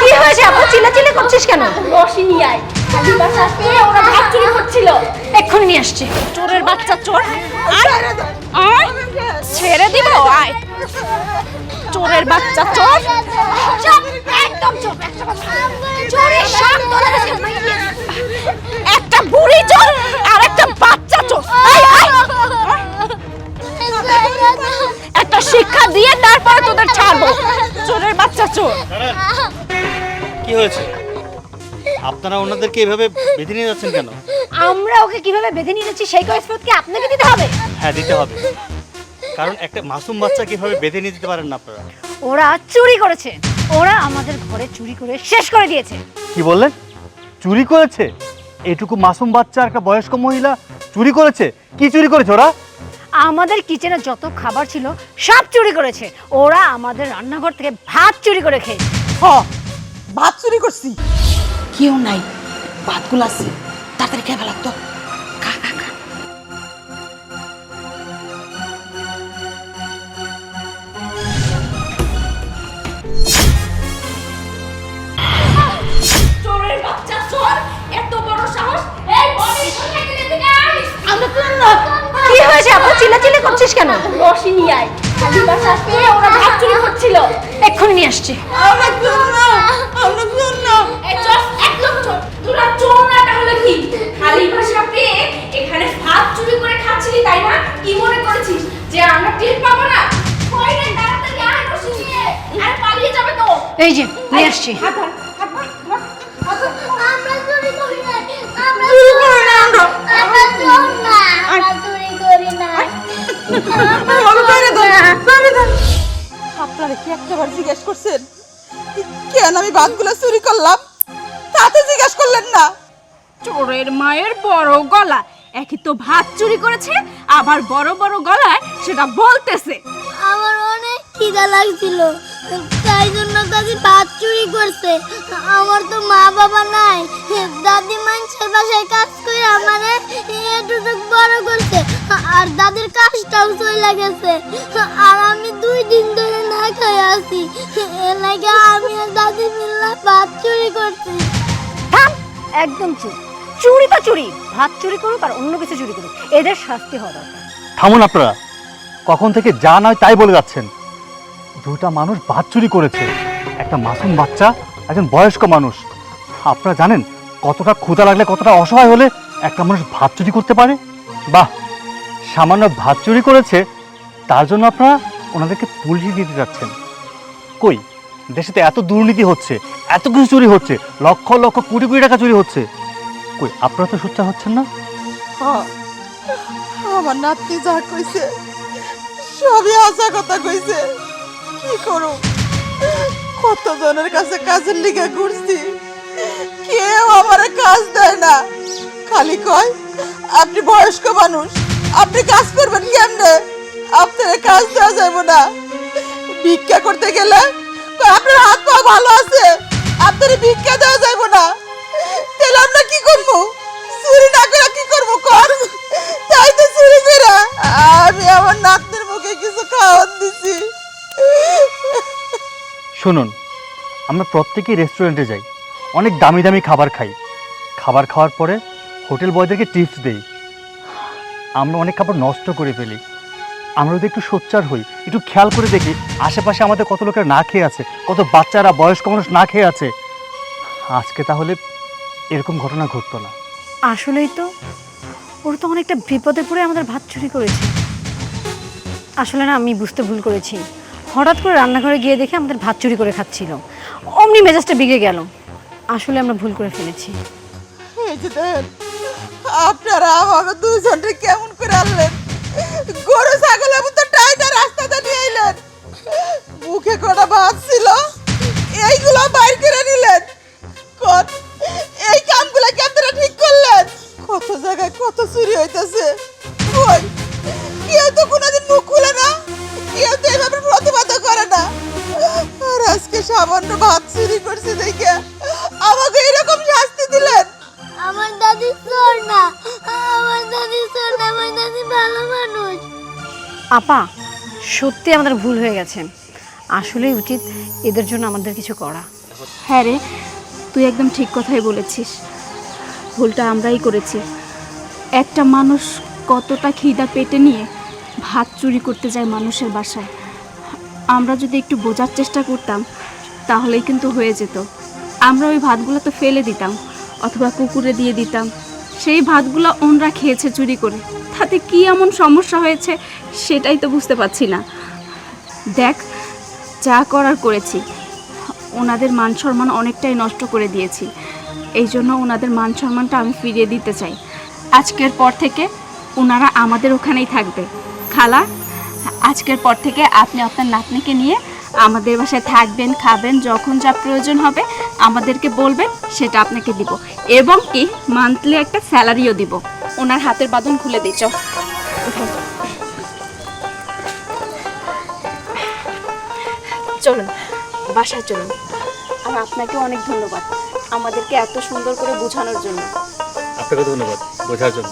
কি হয়েছে? আপু চিল্লাচিল্লি করছিস কেন? রশি নিয়ে আয়। খালি বাসা পেয়ে ওরা ভাত চুরি করছিল। এক্ষুনি নিয়ে আসছি। চোরের বাচ্চা চোর। আয়। আয়। ছেড়ে দিব আয়। চোরের বাচ্চা চোর। একদম চুপ একটা চোরের সব একটা বুড়ি চোর আর একটা বাচ্চা চোর। একটা শিক্ষা দিয়ে তারপর তোদের ছাড়বো। চোর কি হয়েছে? আপনারা ওনাদেরকে এভাবে বেঁধে নিয়ে যাচ্ছেন কেন? আমরা ওকে কীভাবে বেঁধে নিয়ে যাচ্ছি সেই কৈফিয়ত কি আপনাকে দিতে হবে। হ্যাঁ দিতে হবে। কারণ একটা মাসুম বাচ্চা কীভাবে বেঁধে নিয়ে যেতে পারেন না আপনারা? ওরা চুরি করেছে। ওরা আমাদের ঘরে চুরি করে শেষ করে দিয়েছে। কি বললেন? চুরি করেছে? এটুকু মাসুম বাচ্চা আর একটা বয়স্ক মহিলা চুরি করেছে? কি চুরি করেছে ওরা? আমাদের কিচেনে যত খাবার ছিল সব চুরি করেছে। ওরা আমাদের রান্নাঘর থেকে ভাত চুরি করে খেয়েছে হ ভাত চুরি করছি। কেউ নাই। ভাতগুলো আছে। তাড়াতাড়ি খেয়ে ফেলার তো। এত বড় সাহস! এই আমরা হয়েছে আপু চিল্লাচিল্লি করছিস কেন? রশি নিয়ে আয়। খালি বাসা পেয়ে ওরা ভাত চুরি করছিল। এক্ষুনি নিয়ে আসছি। আমরা চোর না আমরা চোর না। এই চোর একদম চোর তোরা চোর না তাহলে কি? খালি পেয়ে এখানে ভাত চুরি করে খাচ্ছিলি তাই না? কি মনে করেছিস যে আমরা টের পাবো না? কই রে তাড়াতাড়ি আয় রশি নিয়ে আর পালিয়ে যাবে তো। এই যে নিয়ে আসছি। হাত একটাবার জিজ্ঞেস করছেন? কেন আমি ভাতগুলো চুরি করলাম? তাতে জিজ্ঞেস করলেন না। চোরের মায়ের বড় গলা। একই তো ভাত চুরি করেছে আবার বড় বড় গলায় সেটা বলতেছে। আমার অনেক খিদা লাগছিল তাই জন্য দাদি ভাত চুরি করছে। আমার তো মা বাবা নাই দাদি মানুষের বাসায় কাজ করে আমারে এটুটুক বড় করছে আর দাদির কাজটাও চলে গেছে। আর আমি দুই দিন ধরে আছি এর আমি আর দাদি মিল্লা ভাত চুরি করছি। থাম একদম চুপ। চুরি তো চুরি। ভাত চুরি করুক আর অন্য কিছু চুরি করুক। এদের শাস্তি হওয়া দরকার। থামুন আপনারা। কখন থেকে যা নয় তাই বলে যাচ্ছেন। দুটা মানুষ ভাত চুরি করেছে। একটা মাসুম বাচ্চা একজন বয়স্ক মানুষ। আপনারা জানেন কতটা ক্ষুধা লাগলে কতটা অসহায় হলে একটা মানুষ ভাত চুরি করতে পারে? বাহ! সামান্য ভাত চুরি করেছে তার জন্য আপনারা ওনাদেরকে পুলিশে দিতে যাচ্ছেন। কই? দেশেতে এত দুর্নীতি হচ্ছে, এত কিছু চুরি হচ্ছে, লক্ষ লক্ষ কোটি কোটি টাকা চুরি হচ্ছে। কই, আপনারা তো সোচ্চার হচ্ছেন না? হ্যাঁ আমার নাতি যা কইছে, সবই আশা কথা কইছে। কি করো কত জনের কাছে কাজের লিগে ঘুরছি? কেউ আমার কাজ দেয় না। খালি কয়, আপনি বয়স্ক মানুষ, আপনি কাজ করবেন কেমনে? আপনার কাজ দেওয়া যাবে না। ভিক্ষা করতে গেলে? আপনার হাত পা ভালো আছে, আপনার ভিক্ষা দেওয়া যাবে না। তাহলে আমরা কি করব? চুরি না করে কি করব? কর। তাই তো চুরি করে। আমি আমার নাতনির মুখে কিছু খাওয়ান দিছি। শুনুন, আমরা প্রত্যেকেই রেস্টুরেন্টে যাই। অনেক দামি দামি খাবার খাই। খাবার খাওয়ার পরে হোটেল বয়দেরকে টিপস দেই। আমরা অনেক খাবার নষ্ট করে ফেলি। আমরা যদি একটু সোচ্চার হই একটু খেয়াল করে দেখি আশেপাশে আমাদের কত লোকের না খেয়ে আছে কত বাচ্চারা বয়স্ক মানুষ না খেয়ে আছে। আজকে তাহলে এরকম ঘটনা ঘটতো না। আসলেই তো ওর তো অনেকটা বিপদে পড়ে আমাদের ভাত চুরি করেছে। আসলে না আমি বুঝতে ভুল করেছি। হঠাৎ করে রান্নাঘরে গিয়ে দেখে আমাদের ভাত চুরি করে খাচ্ছিল। অমনি মেজাজটা বিগড়ে গেল। আসলে আমরা ভুল করে ফেলেছি। এই যে দেখেন আপনারা আমাকে দুজনটা কেমন করে আনলেন? গরু ছাগলের মতো টাইটা রাস্তাতে নিয়ে এলেন। মুখে কটা ভাত ছিল, এইগুলো বাইর করে নিলেন। কত এই কামগুলো কি আপনারা ঠিক করলেন। কত জায়গায় কত চুরি হইতেছে। কই কেউ তো কোনোদিন মুখ খুলে না, কেউ তো এভাবে প্রতিবাদ করে না। আর আজকে সামান্য ভাত চুরি করছে দেখে আমাকে এরকম শাস্তি দিলেন। আমার দাদি চোর না, আমার দাদি চোর না, আমার দাদি ভালো আপা, সত্যি আমাদের ভুল হয়ে গেছে। আসলেই উচিত এদের জন্য আমাদের কিছু করা। হ্যাঁ রে, তুই একদম ঠিক কথাই বলেছিস। ভুলটা আমরাই করেছি। একটা মানুষ কতটা খিদা পেটে নিয়ে ভাত চুরি করতে যায় মানুষের বাসায়। আমরা যদি একটু বোঝার চেষ্টা করতাম, তাহলেই কিন্তু হয়ে যেত। আমরা ওই ভাতগুলো তো ফেলে দিতাম, অথবা কুকুরে দিয়ে দিতাম। সেই ভাতগুলো ওনরা খেয়েছে চুরি করে। তাতে কি এমন সমস্যা হয়েছে সেটাই তো বুঝতে পারছি না। দেখ, যা করার করেছি, ওনাদের মান সম্মান অনেকটাই নষ্ট করে দিয়েছি। এই জন্য ওনাদের মান সম্মানটা আমি ফিরিয়ে দিতে চাই। আজকের পর থেকে ওনারা আমাদের ওখানেই থাকবে। খালা, আজকের পর থেকে আপনি আপনার নাতনিকে নিয়ে আমাদের বাসায় থাকবেন, খাবেন, যখন যা প্রয়োজন হবে আমাদেরকে বলবেন, সেটা আপনাকে দিব। এবং কি মান্থলি একটা স্যালারিও দিব। ওনার হাতের বাঁধন খুলে দিচ্ছ চলুন বাসায় চলুন। আর আপনাকে অনেক ধন্যবাদ। আমাদেরকে এত সুন্দর করে বোঝানোর জন্য। আপনাকে ধন্যবাদ বোঝার জন্য।